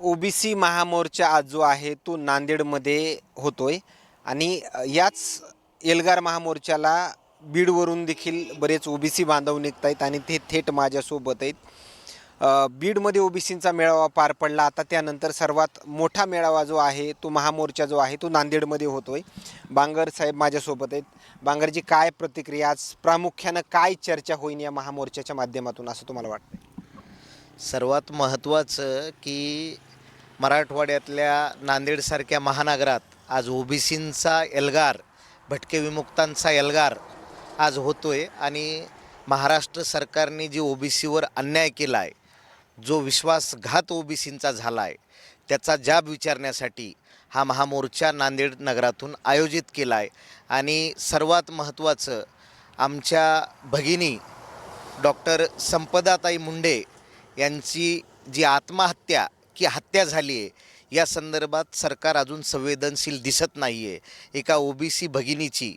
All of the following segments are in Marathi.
ओबीसी महामोर्चा आज जो आहे तो नांदेडमध्ये होतोय. आणि याच एल्गार महामोर्चाला बीडवरून देखील बरेच ओबीसी बांधव निघत आहेत आणि ते थेट माझ्यासोबत आहेत. अ, बीडमध्ये ओबीसींचा मेळावा पार पडला. आता त्यानंतर सर्वात मोठा मेळावा जो आहे तो महामोर्चा जो आहे तो नांदेडमध्ये होतोय. बांगर साहेब माझ्यासोबत आहेत. बांगरजी काय प्रतिक्रिया? आज प्रामुख्यानं काय चर्चा होईन या महामोर्चाच्या माध्यमातून असं तुम्हाला वाटतं सर्वात महत्त्वाचं की मराठवाड्यातल्या नांदेडसारख्या महानगरात आज ओबीसींचा एल्गार भटके विमुक्तांचा एल्गार आज होतो आहे आणि महाराष्ट्र सरकारने जी ओबीसीवर अन्याय केला आहे जो विश्वासघात ओबीसींचा झाला आहे त्याचा जाब विचारण्यासाठी हा महामोर्चा नांदेड नगरातून आयोजित केला आहे आणि सर्वात महत्त्वाचं आमच्या भगिनी डॉक्टर संपदाताई मुंडे यांची जी आत्महत्या की हत्या झाली आहे. या संदर्भात सरकार अजून संवेदनशील दिसत नाही आहे एका ओबीसी भगिनीची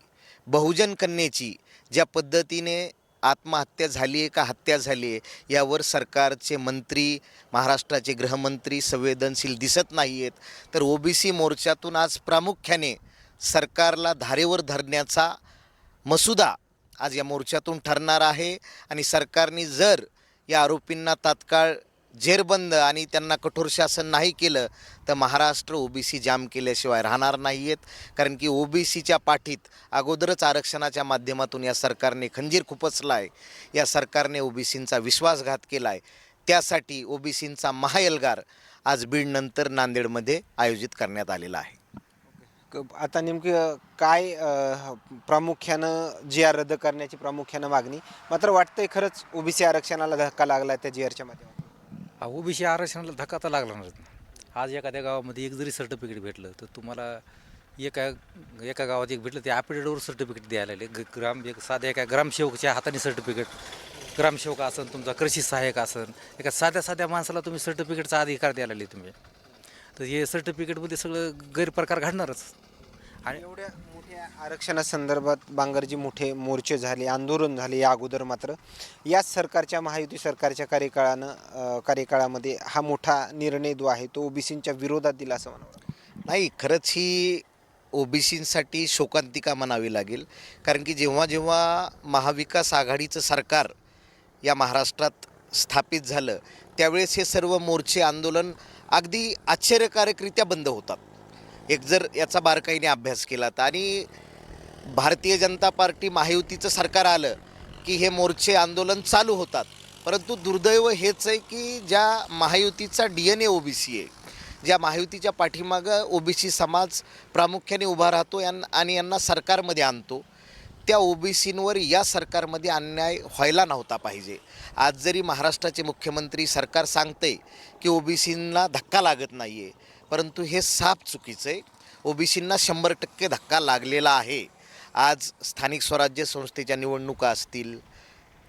बहुजन कन्येची ज्या पद्धतीने आत्महत्या झाली आहे का हत्या झाली आहे यावर सरकारचे मंत्री महाराष्ट्राचे गृहमंत्री संवेदनशील दिसत नाही आहेत तर ओबीसी मोर्चातून आज प्रामुख्याने सरकारला धारेवर धरण्याचा मसुदा आज या मोर्चातून ठरणार आहे. आणि सरकारने जर या आरोपींना तात्काळ जेरबंद आणि त्यांना कठोर शासन नाही केलं तर महाराष्ट्र ओबीसी जाम केल्याशिवाय राहणार नाही आहेत कारण की ओबीसीच्या पाठीत अगोदरच आरक्षणाच्या माध्यमातून या सरकारने खंजीर खुपसला आहे या सरकारने ओबीसींचा विश्वासघात केला आहे त्यासाठी ओबीसींचा महाएल्गार आज बीडनंतर नांदेडमध्ये आयोजित करण्यात आलेला आहे. आता नेमकं काय प्रामुख्यानं जी आर रद्द करण्याची प्रामुख्यानं मागणी? मात्र वाटतंय खरंच ओबीसी आरक्षणाला धक्का लागला त्या जी आरच्या माध्यमातून. ओबीसी आरक्षणाला धक्का तर लागणारच ना. आज एखाद्या गावामध्ये एक जरी सर्टिफिकेट भेटलं तर तुम्हाला एका एका गावात एक भेटलं ते ॲपिडेटवर सर्टिफिकेट द्यायला लागले. ग- ग्राम एक साध्या एका ग्रामसेवकच्या हाताने सर्टिफिकेट ग्रामसेवक असन तुमचा कृषी सहाय्यक असन एका साध्या साध्या माणसाला तुम्ही सर्टिफिकेटचा अधिकार द्यायला लागले तुम्ही. तर हे सर्टिफिकेटमध्ये सगळं गैरप्रकार घडणारच. आणि एवढ्या मोठ्या आरक्षणासंदर्भात बांगरजी मोठे मोर्चे झाले आंदोलन झाले या अगोदर मात्र. याच सरकारच्या महायुती सरकारच्या कार्यकाळानं कार्यकाळामध्ये हा मोठा निर्णय जो आहे तो ओबीसींच्या विरोधात दिला असं वाटतं. नाही खरंच ही ओबीसींसाठी शोकांतिका म्हणावी लागेल. कारण की जेव्हा जेव्हा महाविकास आघाडीचं सरकार या महाराष्ट्रात स्थापित झालं त्यावेळेस हे सर्व मोर्चे आंदोलन अगदी आश्चर्यकारकरित्या बंद होतात. एक जर याचा बारकाईने अभ्यास केला तर. आणि भारतीय जनता पार्टी महायुतीचं सरकार आलं की हे मोर्चे आंदोलन चालू होतात. परंतु दुर्दैव हेच आहे की ज्या महायुतीचा डी एन ए ओबीसी आहे ज्या महायुतीच्या पाठीमागं ओबीसी समाज प्रामुख्याने उभा राहतो यां आणि यांना सरकारमध्ये आणतो त्या ओबीसींवर या सरकारमध्ये अन्याय व्हायला नव्हता पाहिजे. आज जरी महाराष्ट्राचे मुख्यमंत्री सरकार सांगते की ओबीसींना धक्का लागत नाही आहे परंतु हे साफ चुकीचं आहे ओबीसींना शंभर टक्के धक्का लागलेला आहे. आज स्थानिक स्वराज्य संस्थेच्या निवडणुका असतील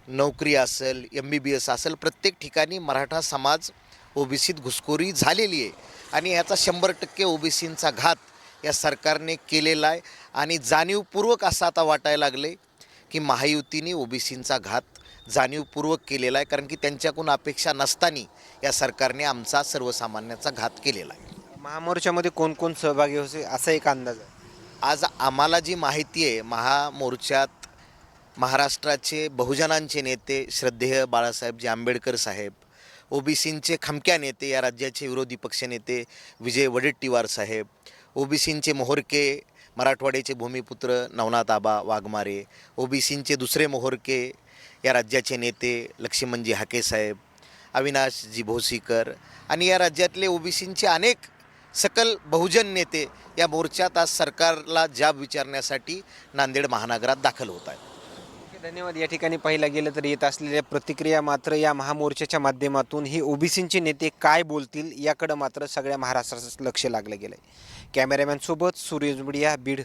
नोकरी असेल एम बी बी एस असेल प्रत्येक ठिकाणी मराठा समाज ओबीसीत घुसखोरी झालेली आहे. आणि याचा शंभर टक्के ओबीसींचा घात या सरकारने केलेला आहे. आणि जाणीवपूर्वक असं आता वाटायला लागले की महायुतीने ओबीसींचा घात जाणीवपूर्वक केलेला आहे. कारण की त्यांच्याकडून अपेक्षा नसताना या सरकारने आमचा सर्वसामान्याचा घात केलेला आहे. महामोर्चामध्ये कोण कोण सहभागी होते असा एक अंदाज आहे. आज आम्हाला जी माहिती आहे महामोर्चात महाराष्ट्राचे बहुजनांचे नेते श्रद्धेय बाळासाहेबजी आंबेडकर साहेब ओबीसींचे खमक्या नेते या राज्याचे विरोधी पक्षनेते विजय वडेट्टीवार साहेब ओबीसींचे मोहरके मराठवाड्याचे भूमिपुत्र नवनाथ आबा वाघमारे ओबीसींचे दुसरे मोहरके या राज्याचे नेते लक्ष्मणजी हाके साहेब अविनाशजी भोसीकर आणि या राज्यातले ओबीसींचे अनेक सकल बहुजन नेते या मोर्चात आज सरकारला जाब विचारण्यासाठी नांदेड महानगरात दाखल होत आहेत. धन्यवाद. या ठिकाणी पाहिलं गेलं तर येत असलेल्या प्रतिक्रिया मात्र या महामोर्चाच्या माध्यमातून ही ओबीसींचे नेते काय बोलतील याकडं मात्र सगळ्या महाराष्ट्राचं लक्ष लागलं गेलं आहे कॅमेरामॅनसोबत सूर्यज मीडिया बीड.